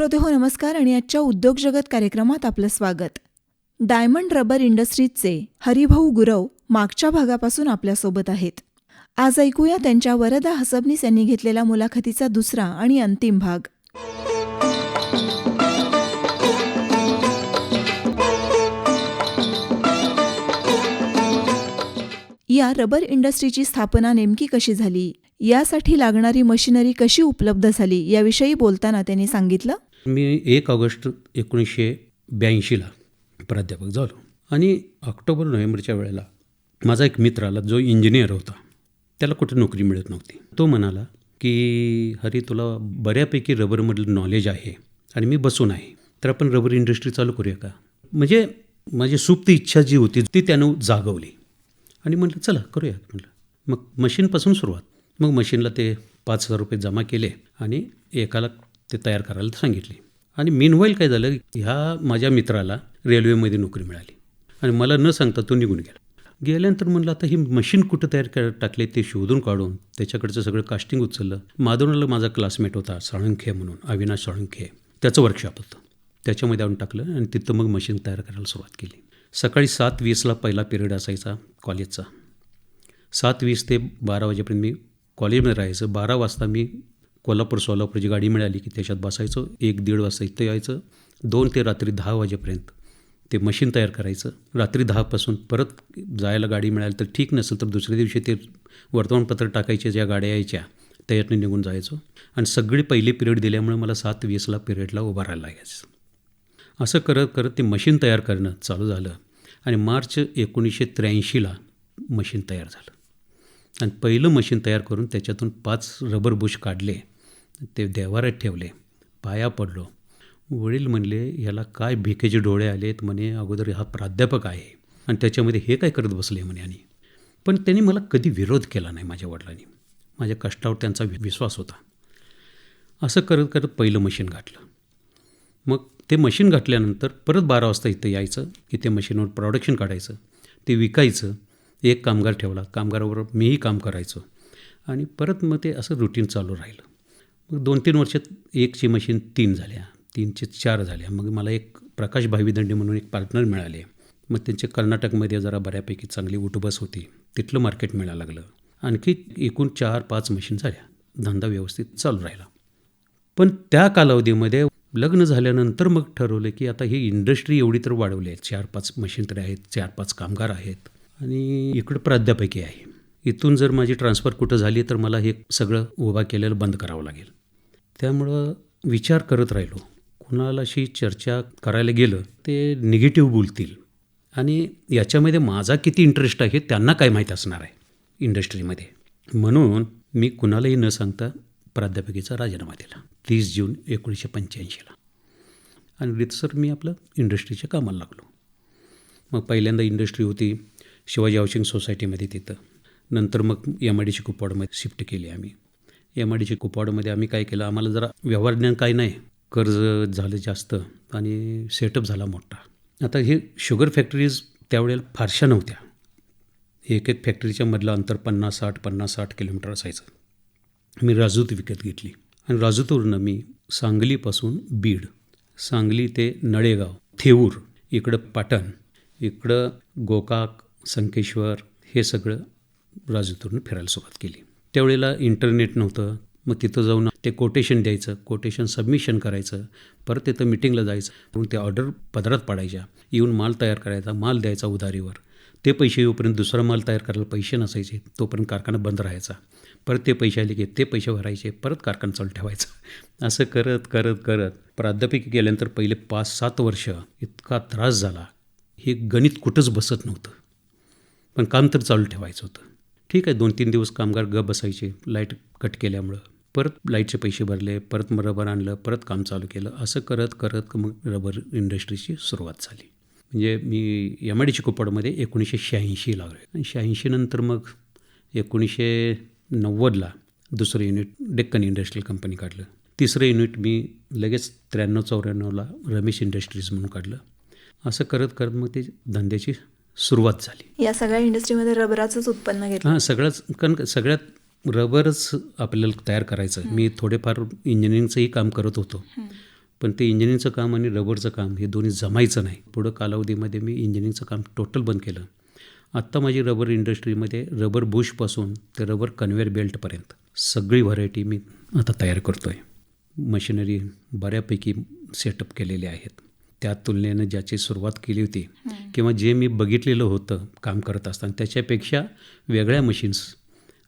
श्रोते हो नमस्कार आणि आजच्या उद्योग जगत कार्यक्रमात आपलं स्वागत. डायमंड रबर इंडस्ट्रीजचे हरिभाऊ गुरव मागच्या भागापासून आपल्यासोबत आहेत. आज ऐकूया त्यांच्या वरदा हसबनीस यांनी घेतलेला मुलाखतीचा दुसरा आणि अंतिम भाग. या रबर इंडस्ट्रीची स्थापना नेमकी कशी झाली? यासाठी लागणारी मशिनरी कशी उपलब्ध झाली? याविषयी बोलताना त्यांनी सांगितलं. मी एक ऑगस्ट एकोणीसशे ब्याऐंशीला प्राध्यापक झालो. आणि ऑक्टोबर नोव्हेंबरच्या वेळेला माझा एक मित्र आला जो इंजिनियर होता. त्याला कुठे नोकरी मिळत नव्हती. तो म्हणाला की हरी तुला बऱ्यापैकी रबरमधलं नॉलेज आहे आणि मी बसून आहे. तर आपण रबर इंडस्ट्री चालू करूया का? म्हणजे माझी सुप्त इच्छा जी होती ती त्यानं जागवली. आणि म्हटलं चला करूया. म्हटलं मग मशीनपासून सुरुवात. मग मशीनला ते पाच हजार रुपये जमा केले आणि एकाला ते तयार करायला सांगितली. आणि मिनवाईल काय झालं ह्या माझ्या मित्राला रेल्वेमध्ये नोकरी मिळाली. आणि मला न सांगता तो निघून गेला. गेल्यानंतर म्हणलं आता ही मशीन कुठं तयार कर टाकले ते शोधून काढून त्याच्याकडचं सगळं कास्टिंग उचललं. माधवनाला माझा क्लासमेट होता साळंखे म्हणून अविनाश साळंखे. त्याचं वर्कशॉप होतं. त्याच्यामध्ये आणून टाकलं आणि तिथं मग मशीन तयार करायला सुरुवात केली. सकाळी सात वीसला पहिला पिरियड असायचा कॉलेजचा सात वीस ते बारा वाजेपर्यंत मी कॉलेजमध्ये राहायचं. बारा वाजता मी कोल्हापूर सोलापूरची गाडी मिळाली की त्याच्यात बसायचो. एक दीड वाजता इथं यायचं. दोन ते रात्री दहा वाजेपर्यंत ते मशीन तयार करायचं. रात्री दहापासून परत जायला गाडी मिळाली तर ठीक नसेल तर दुसऱ्या दिवशी ते वर्तमानपत्र टाकायचे ज्या गाड्या यायच्या त्याच्यातनं निघून जायचो. आणि सगळी पहिली पिरियड दिल्यामुळे मला सात वीसला पिरियडला उभा राहायला लागायचं. असं करत करत ते मशीन तयार करणं चालू झालं आणि मार्च एकोणीसशे त्र्याऐंशीला मशीन तयार झालं. आणि पहिलं मशीन तयार करून त्याच्यातून पाच रबर बुश काढले. ते देवारात ठेवले. पाया पडलो. वडील म्हणले ह्याला काय भिकेचे डोळे आलेत म्हणे अगोदर हा प्राध्यापक आहे आणि त्याच्यामध्ये हे काय करत बसले म्हणे आणि. पण त्यांनी मला कधी विरोध केला नाही माझ्या वडिलांनी. माझ्या कष्टावर त्यांचा वि- विश्वास होता. असं करत करत पहिलं मशीन घातलं मग ते मशीन घातल्यानंतर परत बारा वाजता इथं यायचं की ते मशीनवर प्रॉडक्शन काढायचं ते विकायचं एक कामगार ठेवला. कामगाराबरोबर मीही काम करायचो. आणि परत मग ते असं रुटीन चालू राहिलं. दोन तीन वर्षात एकची मशीन तीन झाल्या तीनचे चार झाल्या. मग मला एक प्रकाश भावीदंडे म्हणून एक पार्टनर मिळाले. मग त्यांचे कर्नाटकमध्ये जरा बऱ्यापैकी चांगली उठबस होती. तिथलं मार्केट मिळायला लागलं. आणखी एकूण चार पाच मशीन झाल्या. धंदा व्यवस्थित चालू राहिला. पण त्या कालावधीमध्ये लग्न झाल्यानंतर मग ठरवलं की आता ही इंडस्ट्री एवढी तर वाढवली आहे. चार पाच मशीन तरी आहेत चार पाच कामगार आहेत. आणि इकडं प्राध्यापकी आहे. इथून जर माझी ट्रान्सफर कुठं झाली तर मला हे सगळं उभा केलेलं बंद करावं लागेल. त्यामुळं विचार करत राहिलो. कुणालाशी चर्चा करायला गेलं ते निगेटिव्ह बोलतील. आणि याच्यामध्ये माझा किती इंटरेस्ट आहे त्यांना काय माहीत असणार आहे इंडस्ट्रीमध्ये म्हणून मी कुणालाही न सांगता प्राध्यापिकेचा राजीनामा दिला. तीस जून एकोणीसशे पंच्याऐंशीला. आणि रितसर मी आपलं इंडस्ट्रीच्या कामाला लागलो. मग पहिल्यांदा इंडस्ट्री होती शिवाजी हाऊसिंग सोसायटीमध्ये तिथं. नंतर मग एम आय डी सी कुपवाडमध्ये शिफ्ट केली आम्ही. एम आय डी सी कुपवाडमध्ये आम्ही काय केलं आम्हाला जरा व्यवहार ज्ञान नाही. कर्ज झालं जास्त आणि सेटअप झाला मोठा. आता हे शुगर फॅक्टरीज त्यावेळेला फारशा नव्हत्या. एक एक फॅक्टरीच्या मधलं अंतर पन्नास साठ पन्नास साठ किलोमीटर असायचं. मी राजूत विकत घेतली. आणि राजूतवरून मी सांगलीपासून बीड सांगली ते नळेगाव थेऊर इकडं पाटण इकडं गोकाक संकेश्वर हे सगळं राजूतवरून फिरायला सुरुवात केली. त्यावेळेला इंटरनेट नव्हतं. मग तिथं जाऊन ते कोटेशन द्यायचं कोटेशन सबमिशन करायचं. परत तिथं मिटिंगला जायचं. म्हणून ते ऑर्डर पदरात पाडायच्या. येऊन माल तयार करायचा माल द्यायचा उधारीवर. ते पैसे येऊपर्यंत दुसरा माल तयार करायला पैसे नसायचे. तोपर्यंत कारखाना बंद राहायचा. परत ते पैसे आले की ते पैसे भरायचे. परत कारखाना चालू ठेवायचा. असं करत करत करत प्राध्यापकी गेल्यानंतर पहिले पाच सात वर्ष इतका त्रास झाला. हे गणित कुठंच बसत नव्हतं. पण काम तर चालू ठेवायचं होतं. ठीक आहे दोन तीन दिवस कामगार ग बसायचे लाइट कट केल्यामुळं. परत लाईटचे पैसे भरले परत मग रबर आणलं परत काम चालू केलं असं करत करत मग रबर इंडस्ट्रीची सुरुवात झाली. म्हणजे मी एम आय डी चिकोपाडमध्ये एकोणीसशे शहाऐंशी लागले आणि शहाऐंशी नंतर मग एकोणीसशे नव्वदला दुसरं युनिट डेक्कन इंडस्ट्रियल कंपनी काढलं. तिसरं युनिट मी लगेच त्र्याण्णव चौऱ्याण्णवला रमेश इंडस्ट्रीज म्हणून काढलं. असं करत करत मग ते धंद्याची सुरुवात झाली. या सगळ्या इंडस्ट्रीमध्ये रबराचंच उत्पन्न घेतलं. हां सगळंच कारण सगळ्यात रबरच आपल्याला तयार करायचं. मी थोडेफार इंजिनिअरिंगचंही काम करत होतो. पण ते इंजिनिअरिंगचं काम आणि रबरचं काम हे दोन्ही जमायचं नाही. पुढं कालावधीमध्ये मी इंजिनिअरिंगचं काम टोटल बंद केलं. आत्ता माझी रबर इंडस्ट्रीमध्ये रबर बुशपासून ते रबर कन्व्हेअर बेल्टपर्यंत सगळी व्हरायटी मी आता तयार करतो आहे मशिनरी बऱ्यापैकी सेटअप केलेले आहेत. त्या तुलनेनं ज्याची सुरुवात केली होती किंवा जे मी बघितलेलं होतं काम करत असताना त्याच्यापेक्षा वेगळ्या मशीन्स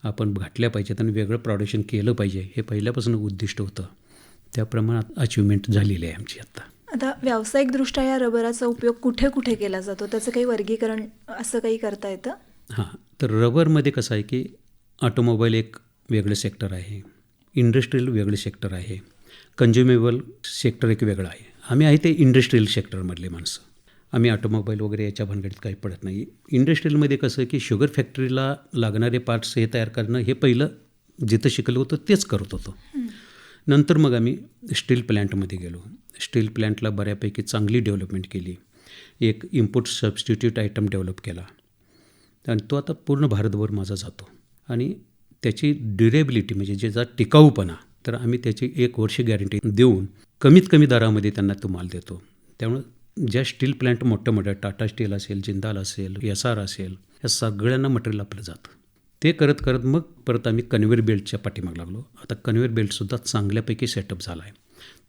आपण घातल्या पाहिजेत आणि वेगळं प्रोडक्शन केलं पाहिजे हे पहिल्यापासून उद्दिष्ट होतं. त्या प्रमाणात अचिव्हमेंट झालेली आहे आमची आत्ता आता व्यावसायिकदृष्ट्या या रबराचा उपयोग कुठे कुठे केला जातो? त्याचं काही वर्गीकरण असं काही करता येतं? हां तर रबरमध्ये कसं आहे की ऑटोमोबाईल एक वेगळं सेक्टर आहे इंडस्ट्रीयल वेगळं सेक्टर आहे कन्झ्युमेबल सेक्टर एक वेगळं आहे. आम्ही आहे ते इंडस्ट्रीयल सेक्टरमधले माणसं. आम्ही ऑटोमोबाईल वगैरे याच्या भानगडीत काही पडत नाही. इंडस्ट्रीयलमध्ये कसं की शुगर फॅक्टरीला लागणारे पार्ट्स हे तयार करणं हे पहिलं जिथं शिकलो होतं तेच करत होतो. नंतर मग आम्ही स्टील प्लॅन्टमध्ये गेलो. स्टील प्लॅन्टला बऱ्यापैकी चांगली डेव्हलपमेंट केली. एक इम्पोर्ट सबस्टिट्यूट आयटम डेव्हलप केला. आणि तो आता पूर्ण भारतभर माझा जातो. आणि त्याची ड्युरेबिलिटी म्हणजे ज्याचा टिकाऊपणा तर आम्ही त्याची एक वर्ष गॅरंटी देऊन कमीत कमी दरामध्ये त्यांना तो माल देतो. त्यामुळे ज्या स्टील प्लॅन्ट मोठ्या मोठ्या टाटा स्टील असेल जिंदाल असेल एस आर असेल या सगळ्यांना मटेरियल आपलं जातं. ते करत करत मग परत आम्ही कन्व्हेअर बेल्टच्या पाठीमाग लागलो. आता कन्व्हेअर बेल्टसुद्धा चांगल्यापैकी सेटअप झाला आहे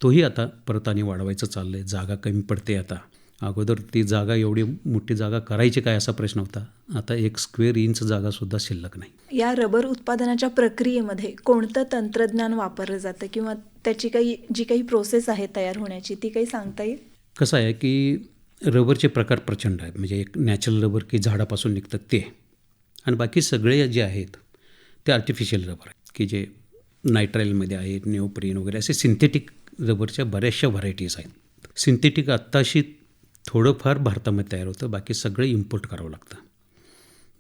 तोही आता परत आणि वाढवायचं चाललं आहे जागा कमी पडते आता. अगोदर ती जागा एवढी मोठी जागा करायची काय असा प्रश्न होता? आता एक स्क्वेअर इंच जागासुद्धा शिल्लक नाही. या रबर उत्पादनाच्या प्रक्रियेमध्ये कोणतं तंत्रज्ञान वापरलं जातं किंवा त्याची काही जी काही प्रोसेस आहे तयार होण्याची ती काही सांगता येईल? कसं आहे की रबरचे प्रकार प्रचंड आहेत. म्हणजे एक नॅचरल रबर की झाडापासून निघतं ते. आणि बाकी सगळे जे आहेत ते आर्टिफिशियल रबर आहेत. की जे नायट्राईलमध्ये आहेत नेओप्रीन वगैरे असे सिंथेटिक रबरच्या बऱ्याचशा व्हरायटीज आहेत. सिंथेटिक आत्ताशी थोडंफार भारतामध्ये तयार होतं बाकी सगळं इम्पोर्ट करावं लागतं.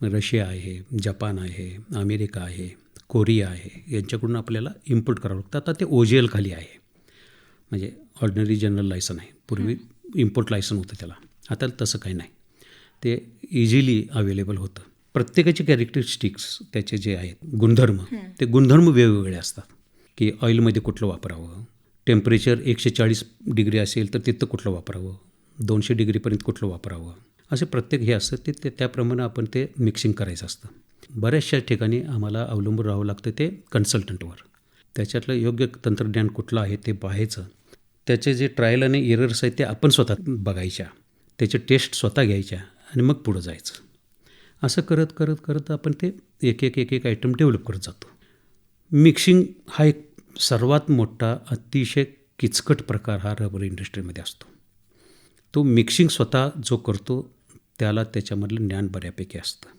रशिया आहे जपान आहे अमेरिका आहे कोरिया आहे यांच्याकडून आपल्याला इम्पोर्ट करावं लागतं. आता ते ओ जी एल खाली आहे. म्हणजे ऑर्डिनरी जनरल लायसन आहे. पूर्वी इम्पोर्ट लायसन होतं त्याला. आता तसं काही नाही. ते इझिली अवेलेबल होतं. प्रत्येकाचे कॅरेक्टरिस्टिक्स त्याचे जे आहेत गुणधर्म ते गुणधर्म वेगवेगळे असतात. की ऑइलमध्ये कुठलं वापरावं? टेम्परेचर एकशे चाळीस डिग्री असेल तर तिथं कुठलं वापरावं? दोनशे डिग्रीपर्यंत कुठलं वापरावं? असे प्रत्येक हे असतं ते ते त्याप्रमाणे आपण ते मिक्सिंग करायचं असतं. बऱ्याचशा ठिकाणी आम्हाला अवलंबून राहावं लागतं ते कन्सल्टंटवर त्याच्यातलं योग्य तंत्रज्ञान कुठलं आहे ते पाहायचं. त्याचे जे ट्रायल आणि एरर्स आहेत ते आपण स्वतः बघायच्या. त्याचे टेस्ट स्वतः घ्यायच्या आणि मग पुढं जायचं. असं करत करत करत आपण ते एक एक एक एक आयटम डेव्हलप करत जातो. मिक्सिंग हा एक सर्वात मोठा अतिशय किचकट प्रकार हा रबर इंडस्ट्रीमध्ये असतो. तो मिक्सिंग स्वतः जो करतो त्याला त्याच्यामधलं ज्ञान बऱ्यापैकी असतं.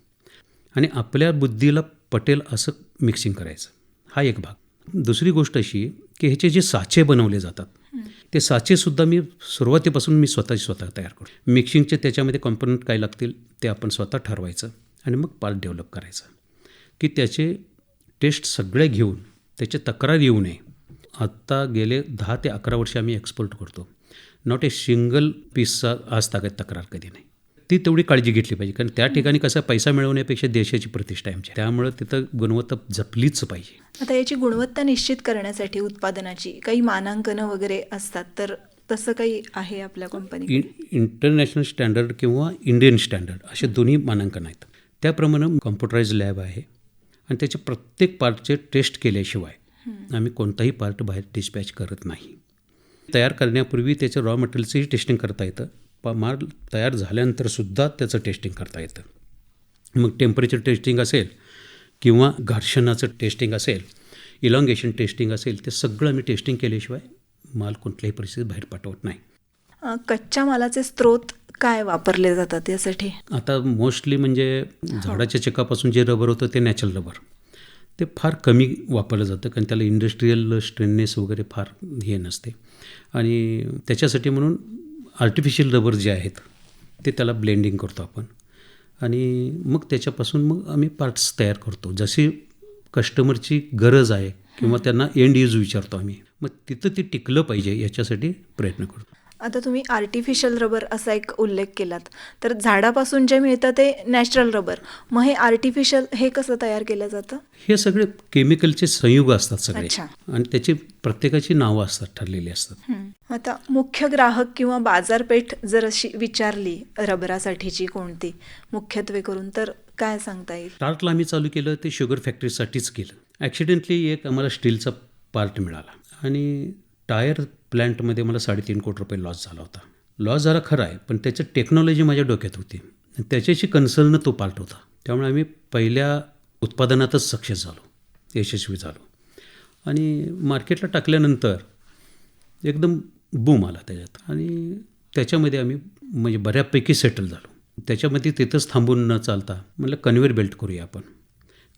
आणि आपल्या बुद्धीला पटेल असं मिक्सिंग करायचं. हा एक भाग. दुसरी गोष्ट अशी की ह्याचे जे साचे बनवले जातात ते साचेसुद्धा मी सुरुवातीपासून मी स्वतः स्वतः तयार करतो. मिक्सिंगचे त्याच्यामध्ये कॉम्पोनंट काय लागतील ते आपण स्वतः ठरवायचं आणि मग पार्ट डेव्हलप करायचं. की त्याचे टेस्ट सगळे घेऊन त्याची तक्रार येऊ नये. आत्ता गेले दहा ते अकरा वर्ष आम्ही एक्सपोर्ट करतो. नॉट ए सिंगल पीसचा आज ताकद तक्रार कधी नाही. ती तेवढी काळजी घेतली पाहिजे कारण त्या ठिकाणी कसं पैसा मिळवण्यापेक्षा देशाची प्रतिष्ठा आहे आमची. त्यामुळं तिथं गुणवत्ता जपलीच पाहिजे. आता याची गुणवत्ता निश्चित करण्यासाठी उत्पादनाची काही मानांकनं वगैरे असतात तर तसं काही आहे आपल्या कंपनी इंटरनॅशनल स्टँडर्ड किंवा इंडियन स्टँडर्ड असे दोन्ही मानांकन आहेत. त्याप्रमाणे कॉम्प्युटराइज लॅब आहे आणि त्याचे प्रत्येक पार्टचे टेस्ट केल्याशिवाय आम्ही कोणताही पार्ट बाहेर डिस्पॅच करत नाही. तयार करण्यापूर्वी त्याचं रॉ मटेरियलचंही टेस्टिंग करता येतं. प माल तयार झाल्यानंतरसुद्धा त्याचं टेस्टिंग करता येतं. मग टेम्परेचर टेस्टिंग असेल किंवा घर्षणाचं टेस्टिंग असेल इलॉंगेशन टेस्टिंग असेल ते सगळं आम्ही टेस्टिंग केल्याशिवाय माल कुठल्याही परिस्थितीत बाहेर पाठवत नाही. कच्च्या मालाचे स्त्रोत काय वापरले जातात यासाठी? आता मोस्टली म्हणजे झाडाच्या चिकापासून जे रबर होतं ते नॅचरल रबर ते फार कमी वापरलं जातं कारण त्याला इंडस्ट्रीयल स्ट्रेननेस वगैरे फार हे नसते. आणि त्याच्यासाठी म्हणून आर्टिफिशियल रबर जे आहेत ते त्याला ब्लेंडिंग करतो आपण. आणि मग त्याच्यापासून मग आम्ही पार्ट्स तयार करतो. जशी कस्टमरची गरज आहे किंवा त्यांना एंड यूज विचारतो आम्ही मग तिथं ते टिकलं पाहिजे याच्यासाठी प्रयत्न करतो. आता तुम्ही आर्टिफिशियल रबर असा एक उल्लेख केलात. तर झाडापासून जे मिळतं ते नॅचरल रबर मग हे आर्टिफिशियल हे कसं तयार केलं जातं? हे सगळे केमिकलचे संयुग असतात सगळे. आणि त्याची प्रत्येकाची नावं असतात ठरलेली असतात. आता मुख्य ग्राहक किंवा बाजारपेठ जर अशी विचारली रबरासाठीची कोणती मुख्यत्वे करून तर काय सांगता येईल? स्टार्टला आम्ही चालू केलं ते शुगर फॅक्टरीसाठीच केलं. ॲक्सिडेंटली एक आम्हाला स्टीलचा पार्ट मिळाला. आणि टायर प्लॅन्टमध्ये मला साडेतीन कोटी रुपये लॉस झाला होता. लॉस झाला खरा आहे पण त्याचं टेक्नॉलॉजी माझ्या डोक्यात होती. त्याच्याशी कन्सर्न तो पार्ट होता. त्यामुळे आम्ही पहिल्या उत्पादनातच सक्सेस झालो यशस्वी झालो. आणि मार्केटला टाकल्यानंतर एकदम बूम आला त्याच्यात. आणि त्याच्यामध्ये आम्ही म्हणजे बऱ्यापैकी सेटल झालो. त्याच्यामध्ये तिथंच थांबून न चालता म्हटलं कन्व्हेअर बेल्ट करूया आपण.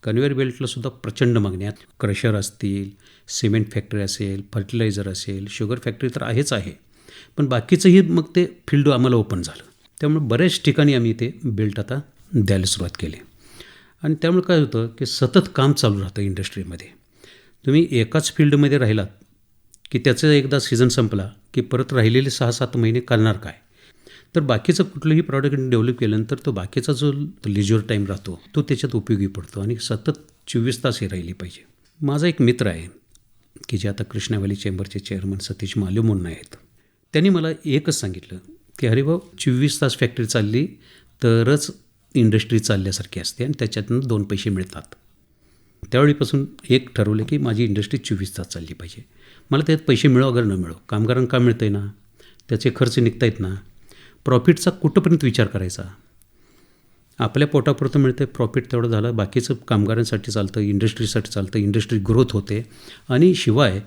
कन्व्हेअर बेल्टला सुद्धा प्रचंड मागणी आहे क्रशर असतील सिमेंट फॅक्टरी असेल फर्टिलायझर असेल शुगर फॅक्टरी तर आहेच आहे. पण बाकीचंही मग ते फील्ड आम्हाला ओपन झालं. त्यामुळे बऱ्याच ठिकाणी आम्ही ते बेल्ट आता द्यायला सुरुवात केली. आणि त्यामुळे काय होतं की सतत काम चालू राहतं इंडस्ट्रीमध्ये. तुम्ही एकाच फील्डमध्ये राहिलात की त्याचं एकदा सीझन संपला की परत राहिलेले सहा सात महिने करणार काय? तर बाकीचं कुठलंही प्रॉडक्ट डेव्हलप केल्यानंतर तो बाकीचा जो लिज्युअर टाईम राहतो तो त्याच्यात उपयोगी पडतो आणि सतत चोवीस तास हे राहिली पाहिजे. माझा एक मित्र आहे की जे आता कृष्णावली चेंबरचे चेअरमन सतीश मालू म्हणून आहेत. त्यांनी मला एकच सांगितलं की अरे भाऊ चोवीस तास फॅक्टरी चालली तरच इंडस्ट्री चालल्यासारखी असते आणि त्याच्यातून दोन पैसे मिळतात. त्यावेळीपासून एक ठरवलं की माझी इंडस्ट्री चोवीस तास चालली पाहिजे. मला त्यात पैसे मिळो अगर न मिळो कामगारांना का मिळतं आहे ना? त्याचे खर्च निघत आहेत ना? प्रॉफिटचा कुठंपर्यंत विचार करायचा? आपल्या पोटापुरतं मिळतं प्रॉफिट तेवढं झालं बाकीचं कामगारांसाठी चालतं इंडस्ट्रीसाठी चालतं इंडस्ट्री ग्रोथ होते. आणि शिवाय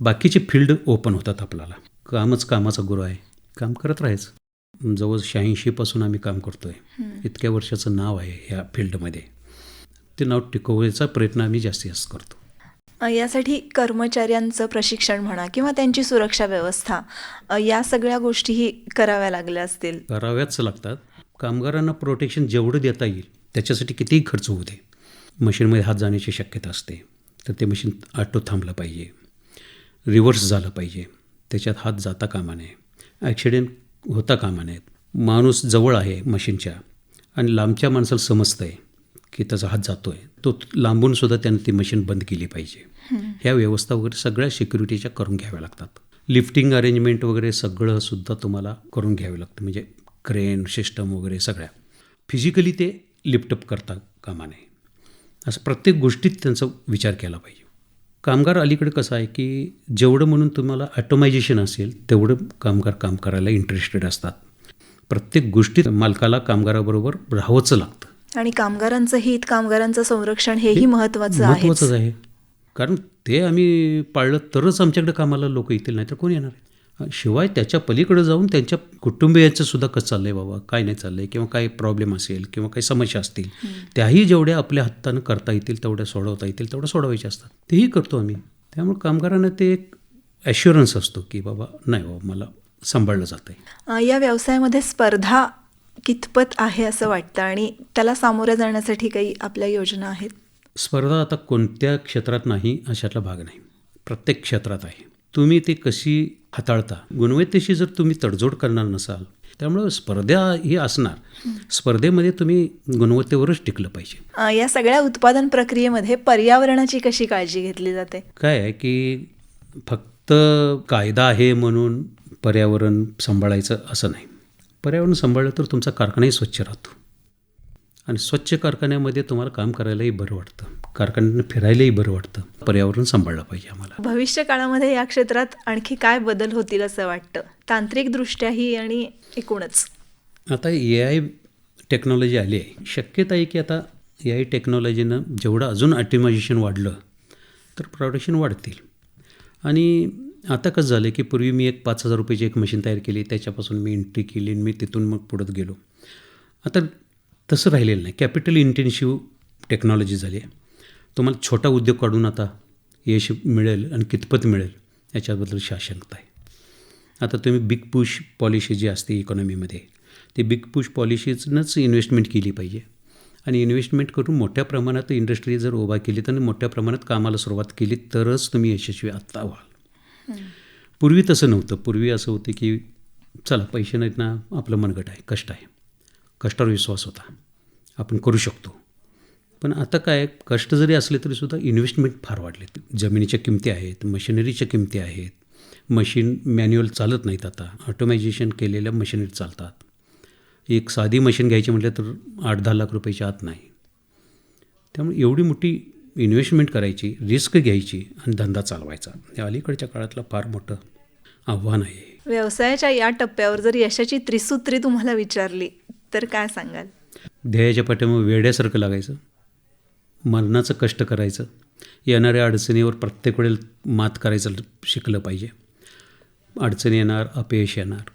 बाकीचे फील्ड ओपन होतात आपल्याला. कामच कामाचा गुरु आहे. काम करत राहायचं. जवळ शहाऐंशीपासून आम्ही काम करतो आहे इतक्या वर्षाचं नाव आहे ह्या फील्डमध्ये. ते नाव टिकवण्याचा प्रयत्न आम्ही जास्तीत जास्त करतो. यासाठी कर्मचाऱ्यांचं प्रशिक्षण म्हणा किंवा त्यांची सुरक्षा व्यवस्था या सगळ्या गोष्टीही कराव्या लागल्या असतील. कराव्याच लागतात. कामगारांना प्रोटेक्शन जेवढं देता येईल त्याच्यासाठी कितीही खर्च होऊ दे. मशीनमध्ये हात जाण्याची शक्यता असते. तर ते मशीन ऑटो थांबलं पाहिजे. रिव्हर्स झालं पाहिजे. त्याच्यात हात जाता कामा नये. ॲक्सिडेंट होता कामा नयेत. माणूस जवळ आहे मशीनच्या आणि लांबच्या माणसाला समजतं आहे की त्याचा हात जातो आहे तो लांबून सुद्धा त्यानं ती मशीन बंद केली पाहिजे. ह्या व्यवस्था वगैरे सगळ्या सिक्युरिटीच्या करून घ्याव्या लागतात. लिफ्टिंग अरेंजमेंट वगैरे सगळं सुद्धा तुम्हाला करून घ्यावे लागतं. म्हणजे क्रेन सिस्टम वगैरे सगळ्या. फिजिकली ते लिफ्टअप करता कामा नये. असं प्रत्येक गोष्टीत त्यांचा विचार केला पाहिजे. कामगार अलीकडे कसं आहे की जेवढं म्हणून तुम्हाला ॲटोमायझेशन असेल तेवढं कामगार काम करायला इंटरेस्टेड असतात. प्रत्येक गोष्टीत मालकाला कामगाराबरोबर राहावंच लागतं. आणि कामगारांचं हित कामगारांचं संरक्षण हेही महत्वाचं आहे. कारण ते आम्ही पाळलं तरच आमच्याकडे कामाला लोक येतील नाही तर कोण येणार शिवाय त्याच्या पलीकडे जाऊन त्यांच्या कुटुंबियांचं सुद्धा कसं चाललं आहे बाबा? काय नाही चाललं आहे किंवा काही प्रॉब्लेम असेल? किंवा काही समस्या असतील? त्याही जेवढ्या आपल्या हातानं करता येतील तेवढ्या सोडवता येतील तेवढ्या सोडवायच्या असतात. तेही करतो आम्ही. त्यामुळे कामगारांना ते एक ॲश्युरन्स असतो की बाबा नाही बाबा मला सांभाळलं जातं या व्यवसायामध्ये स्पर्धा कितपत आहे असं वाटतं आणि त्याला सामोऱ्या जाण्यासाठी काही आपल्या योजना आहेत? स्पर्धा आता कोणत्या क्षेत्रात नाही अशातला भाग नाही. प्रत्येक क्षेत्रात आहे. तुम्ही ती कशी हाताळता? गुणवत्तेशी जर तुम्ही तडजोड करणार नसाल त्यामुळं स्पर्धा ही असणार. स्पर्धेमध्ये तुम्ही गुणवत्तेवरच टिकलं पाहिजे. या सगळ्या उत्पादन प्रक्रियेमध्ये पर्यावरणाची कशी काळजी घेतली जाते? काय आहे की फक्त कायदा आहे म्हणून पर्यावरण सांभाळायचं असं नाही. पर्यावरण सांभाळलं तर तुमचा कारखानाही स्वच्छ राहतो. आणि स्वच्छ कारखान्यामध्ये तुम्हाला काम करायलाही बरं वाटतं. कारखान्यानं फिरायलाही बरं वाटतं. पर्यावरण सांभाळलं पाहिजे आम्हाला. भविष्य काळामध्ये या क्षेत्रात आणखी काय बदल होतील असं वाटतं? तांत्रिकदृष्ट्याही आणि एकूणच. आता ए आय टेक्नॉलॉजी आली आहे. शक्यता आहे की आता ए आय टेक्नॉलॉजीनं जेवढं अजून ऑप्टिमायझेशन वाढलं तर प्रोडक्शन वाढतील. आणि आता कसं झालं की पूर्वी मी एक पाच हजार रुपयाची एक मशीन तयार केली. त्याच्यापासून मी एंट्री केली आणि मी तिथून मग पुढत गेलो. आता तसं राहिलेलं नाही. कॅपिटल इंटेन्सिव्ह टेक्नॉलॉजी झाली आहे. तुम्हाला छोटा उद्योग काढून आता यश मिळेल आणि कितपत मिळेल याच्याबद्दल शाशंकता आहे. आता तुम्ही बिग पुश पॉलिसी जी असते इकॉनॉमीमध्ये ती बिग पुश पॉलिसीजनंच इन्व्हेस्टमेंट केली पाहिजे. आणि इन्व्हेस्टमेंट करून मोठ्या प्रमाणात इंडस्ट्री जर उभा केली तर मोठ्या प्रमाणात कामाला सुरुवात केली तरच तुम्ही यशस्वी आत्ता व्हाल. पूर्वी तसं नव्हतं. पूर्वी असं होतं की चला पैसे नाहीत ना आपलं मनगट आहे कष्ट आहे. कष्टावर विश्वास होता. आपण करू शकतो. पण आता काय कष्ट जरी असले तरीसुद्धा इन्व्हेस्टमेंट फार वाढले जमिनीच्या किमती आहेत मशिनरीच्या किमती आहेत. मशीन मॅन्युअल चालत नाहीत आता. ऑटोमायझेशन केलेल्या मशिनरी चालतात. एक साधी मशीन घ्यायची म्हटलं तर आठ दहा लाख रुपयाच्या आत नाही. त्यामुळे एवढी मोठी इन्व्हेस्टमेंट करायची रिस्क घ्यायची आणि धंदा चालवायचा. हे अलीकडच्या काळातलं फार मोठं आव्हान आहे. व्यवसायाच्या या टप्प्यावर जर यशाची त्रिसूत्री तुम्हाला विचारली तर काय सांगाल? ध्येयाच्या पाठीमागे वेड्यासारखं लागायचं मरणाचं कष्ट करायचं येणाऱ्या अडचणीवर प्रत्येक वेळेला मात करायचं शिकलं पाहिजे. अडचणी येणार अपयश येणार.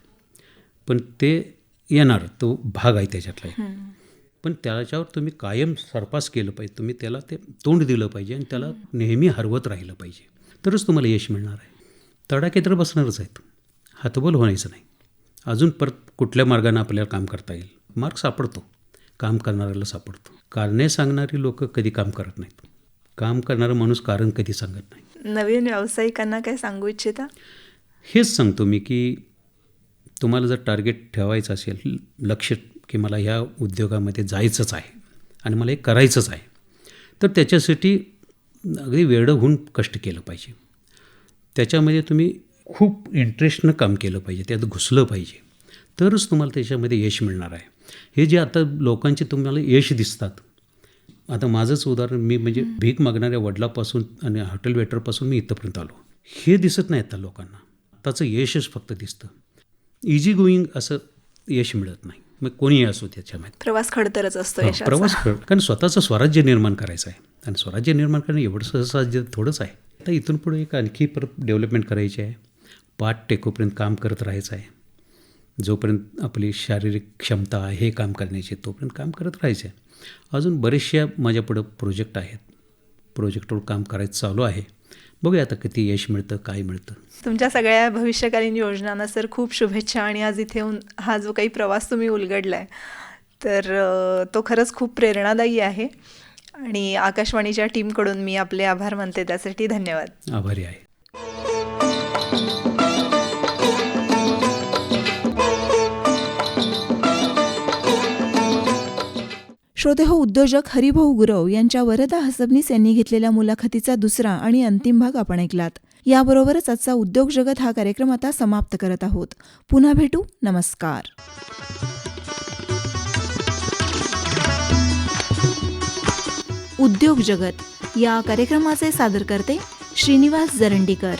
पण ते येणार तो भाग आहे त्याच्यातला. पण त्याच्यावर तुम्ही कायम सरपास केलं पाहिजे. तुम्ही त्याला ते तोंड दिलं पाहिजे आणि त्याला नेहमी हरवत राहिलं पाहिजे. तरच तुम्हाला यश मिळणार आहे. तडाखे तर बसणारच आहेत. हातबल होण्याचं नाही. अजून परत कुठल्या मार्गाने आपल्याला काम करता येईल? मार्ग सापडतो. काम करणाऱ्याला सापडतो. कारणे सांगणारी लोक कधी काम करत नाहीत. काम करणारा माणूस कारण कधी सांगत नाही. नवीन व्यावसायिकांना काय सांगू इच्छिता? हेच सांगतो मी की तुम्हाला जर टार्गेट ठेवायचं असेल लक्ष की मला ह्या उद्योगामध्ये जायचंच आहे आणि मला हे करायचंच आहे. तर त्याच्यासाठी अगदी वेडं होऊन कष्ट केलं पाहिजे. त्याच्यामध्ये तुम्ही खूप इंटरेस्टनं काम केलं पाहिजे त्यात घुसलं पाहिजे. तरच तुम्हाला त्याच्यामध्ये यश मिळणार आहे. हे जे आता लोकांचे तुम्हाला यश दिसतात. आता माझंच उदाहरण मी म्हणजे भीक मागणाऱ्या वडिलापासून आणि हॉटेल वेटरपासून मी इथंपर्यंत आलो. हे दिसत नाही आता लोकांना. आत्ताचं यशच फक्त दिसतं. इझी गोईंग असं यश मिळत नाही. मग कोणीही असो त्याच्यामध्ये. प्रवास खडतरच असतो प्रवास कर कारण स्वतःचं स्वराज्य निर्माण करायचं आहे. आणि स्वराज्य निर्माण करणं एवढं सहसाध्य थोडंच आहे. आता इथून पुढे एक आणखी परत डेव्हलपमेंट करायची आहे. पाठ टेकोपर्यंत काम करत राहायचं आहे. जोपर्यंत आपली शारीरिक क्षमता आहे हे काम करण्याची तोपर्यंत काम करत राहायचं आहे. अजून बरेचशा माझ्यापुढं प्रोजेक्ट आहेत. प्रोजेक्टवर काम करायचं चालू आहे. बघूया आता किती यश मिळतं काय मिळतं. तुमच्या सगळ्या भविष्यकालीन योजनांना सर खूप शुभेच्छा आणि आज इथे येऊन हा जो काही प्रवास तुम्ही उलगडलाय तर अ, तो खरंच खूप प्रेरणादायी आहे. आणि आकाशवाणीच्या टीमकडून मी आपले आभार मानते त्यासाठी धन्यवाद. आभारी आहे. श्रोते हो उद्योजक हरिभाऊ गुरव यांच्या वरदा हसबनीस यांनी घेतलेल्या मुलाखतीचा दुसरा आणि अंतिम भाग आपण ऐकलात. याबरोबरच आजचा उद्योग जगत हा कार्यक्रम आता समाप्त करत आहोत. पुन्हा भेटू. नमस्कार. उद्योग जगत या कार्यक्रमाचे सादर करते श्रीनिवास जरंडीकर.